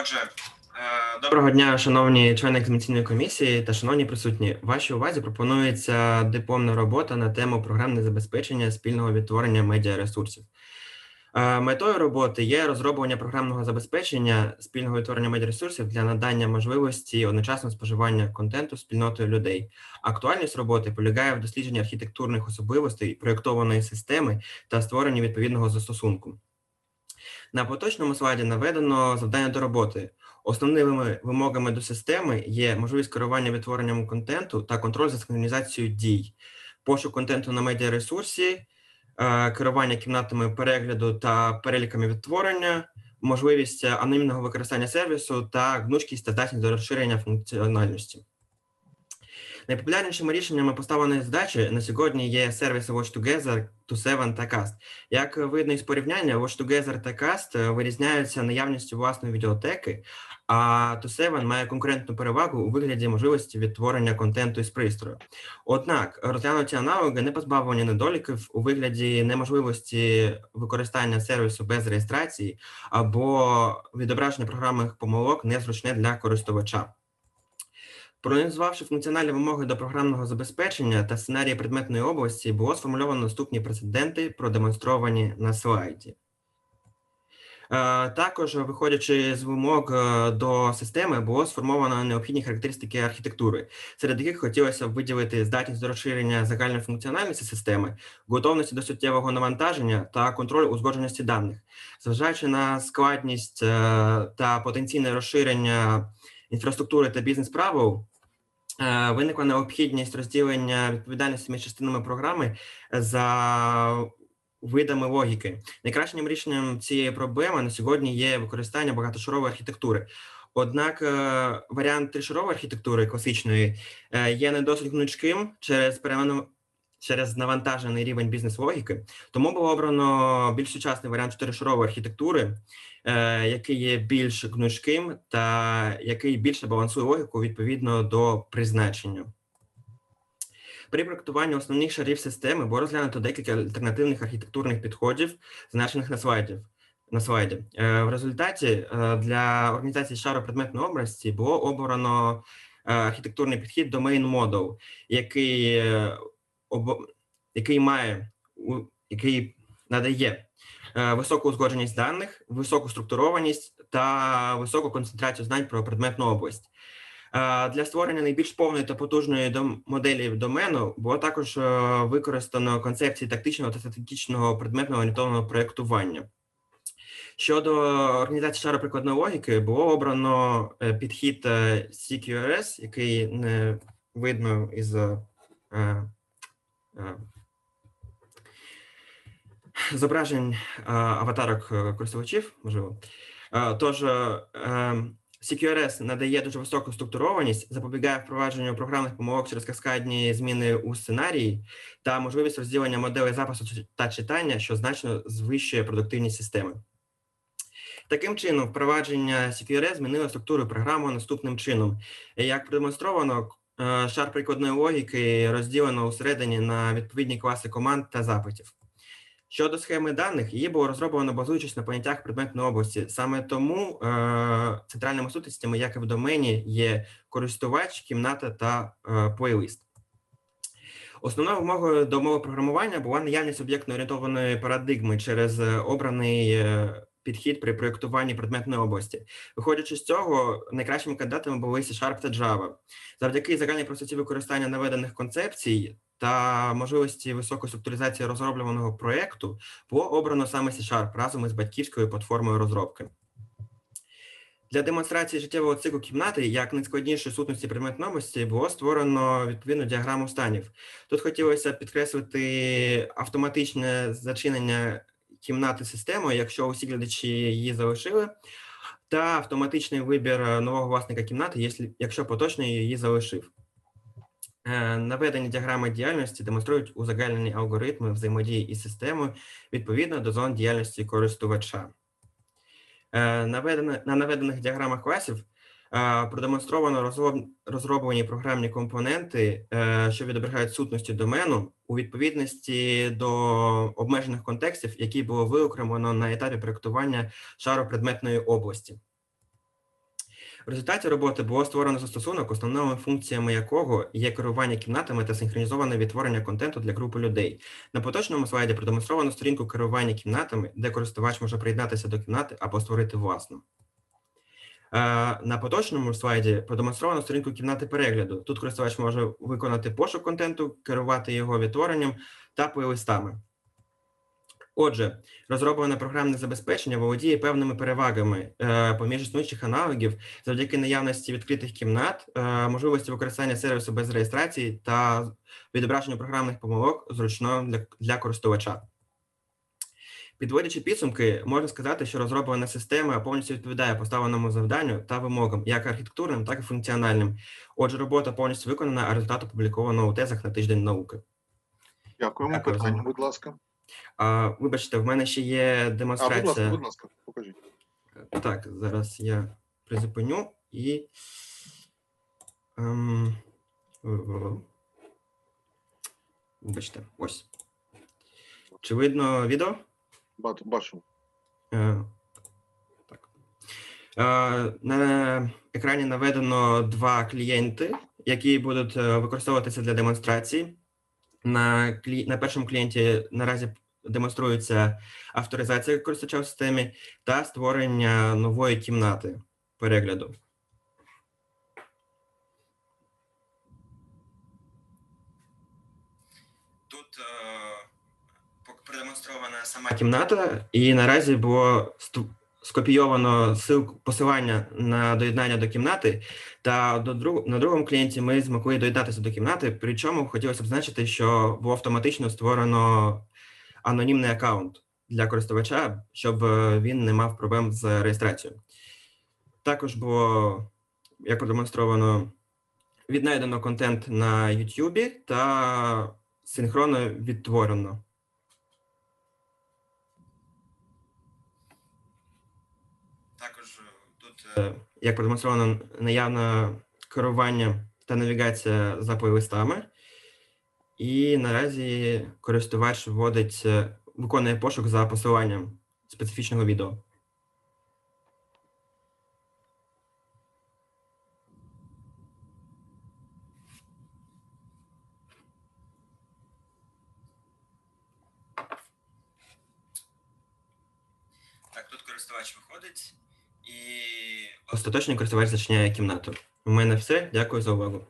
Отже, е, доброго дня, шановні члени екзаменаційної комісії та шановні присутні. Вашій увазі пропонується дипломна робота на тему програмне забезпечення спільного відтворення медіаресурсів. Е, Метою роботи є розроблення програмного забезпечення спільного відтворення медіаресурсів для надання можливості одночасного споживання контенту спільнотою людей. Актуальність роботи полягає в дослідженні архітектурних особливостей проєктованої системи та створенні відповідного застосунку. На поточному слайді наведено завдання до роботи. Основними вимогами до системи є можливість керування відтворенням контенту та контроль за синхронізацією дій, пошук контенту на медіаресурсі, е, керування кімнатами перегляду та переліками відтворення, можливість анонімного використання сервісу та гнучкість та здатність до розширення функціональності. Найпопулярнішими рішеннями поставленої задачі на сьогодні є сервіси Watch Together, To7 та Cast. Як видно із порівняння, Watch Together та Cast вирізняються наявністю власної відеотеки, а To7 має конкурентну перевагу у вигляді можливості відтворення контенту із пристрою. Однак розглянуті аналоги не позбавлені недоліків у вигляді неможливості використання сервісу без реєстрації або відображення програмних помилок незручне для користувача. Проаналізувавши функціональні вимоги до програмного забезпечення та сценарії предметної області, було сформульовано наступні прецеденти, продемонстровані на слайді. Е, Також, виходячи з вимог е, до системи, було сформовано необхідні характеристики архітектури, серед яких хотілося б виділити здатність до розширення загальної функціональності системи, готовності до суттєвого навантаження та контроль узгодженості даних, зважаючи на складність е, та потенційне розширення інфраструктури та бізнес-правил, е, виникла необхідність розділення відповідальності між частинами програми за видами логіки. Найкращим рішенням цієї проблеми на сьогодні є використання багатошарової архітектури. Однак е, варіант тришарової архітектури класичної е, є не досить гнучким через. Через навантажений рівень бізнес-логіки, тому було обрано більш сучасний варіант чотиришарової архітектури, е, який є більш гнучким та який більше балансує логіку відповідно до призначення. При проектуванні основних шарів системи було розглянуто декілька альтернативних архітектурних підходів, зазначених на слайді. На слайді. Е, В результаті е, для організації шару предметної області було обрано архітектурний підхід Domain Model, який, обо- який має який надає е, високу узгодженість даних, високу структурованість та високу концентрацію знань про предметну область. Е, Для створення найбільш повної та потужної моделі домену було також е, використано концепції тактичного та стратегічного предметного орієнтованого проєктування. Щодо організації шару прикладної логіки, було обрано підхід CQRS, який не видно із зображень е, аватарок е, користувачів, можливо. Е, Тож е, ем, CQRS надає дуже високу структурованість, запобігає впровадженню програмних помилок через каскадні зміни у сценарії та можливість розділення моделей запису та читання, що значно звищує продуктивність системи. Таким чином, впровадження CQRS змінило структуру програми наступним чином. Як продемонстровано, е, шар прикладної логіки розділено усередині на відповідні класи команд та запитів. Щодо схеми даних, її було розроблено базуючись на поняттях предметної області. Саме тому е, центральними сутностями, як і в домені, є користувач, кімната та е, плейлист. Основною вимогою до мови програмування була наявність об'єктно-орієнтованої парадигми через е, обраний е, підхід при проєктуванні предметної області. Виходячи з цього, найкращими кандидатами були C-Sharp та Java. Завдяки загальній простоті використання наведених концепцій та можливості високої структуризації розроблюваного проєкту було обрано саме C-Sharp разом із батьківською платформою розробки. Для демонстрації життєвого циклу кімнати як найскладнішої сутності предметної області було створено відповідну діаграму станів. Тут хотілося підкреслити автоматичне зачинення кімнати системою, якщо усі глядачі її залишили, та автоматичний вибір е, нового власника кімнати, якщо- поточний її залишив. Е, Наведені діаграми діяльності демонструють узагальнені алгоритми взаємодії із системою відповідно до зон діяльності користувача. Е, На наведених діаграмах класів продемонстровано розроб- розроблені програмні компоненти, е, що відображають сутності домену у відповідності до обмежених контекстів, які було виокремлено на етапі проєктування шару предметної області. В результаті роботи було створено застосунок, основними функціями якого є керування кімнатами та синхронізоване відтворення контенту для групи людей. На поточному слайді продемонстровано сторінку керування кімнатами, де користувач може приєднатися до кімнати або створити власну. Е, На поточному слайді продемонстровано сторінку кімнати перегляду. Тут користувач може виконати пошук контенту, керувати його відтворенням та плейлистами. Отже, розроблене програмне забезпечення володіє певними перевагами е, поміж існуючих аналогів завдяки наявності відкритих кімнат, е, можливості використання сервісу без реєстрації та відображенню програмних помилок зручно для, для користувача. Підводячи підсумки, можна сказати, що розроблена система повністю відповідає поставленому завданню та вимогам, як архітектурним, так і функціональним. Отже, робота повністю виконана, а результат опубліковано у тезах на тиждень науки. Дякуємо. Дякую, Питання, будь ласка. А, вибачте, в мене ще є А, будь демонстрація. ласка, будь ласка, покажіть. Так, зараз я призупиню і. Ем, Вибачте, ось. Чи видно відео? Бачу, бачу. Е, Так. Е, На екрані наведено два клієнти, які будуть е, використовуватися для демонстрації. На, клі... на першому клієнті наразі демонструється авторизація користувача в системі та створення нової кімнати перегляду. Тут е, продемонстрована сама кімната, і наразі було скопійовано посилання на доєднання до кімнати. Та до друг... на другому клієнті ми змогли доєднатися до кімнати. Причому хотілося б зазначити, що було автоматично створено анонімний аккаунт для користувача, щоб е, він не мав проблем з реєстрацією. Також було, як продемонстровано, віднайдено контент на YouTube та синхронно відтворено. Також тут, е, як продемонстровано, наявне керування та навігація за плейлистами. І наразі користувач вводить, е, виконує пошук за посиланням специфічного відео. Так, тут користувач виходить і остаточний користувач зачиняє кімнату. У мене все. Дякую за увагу.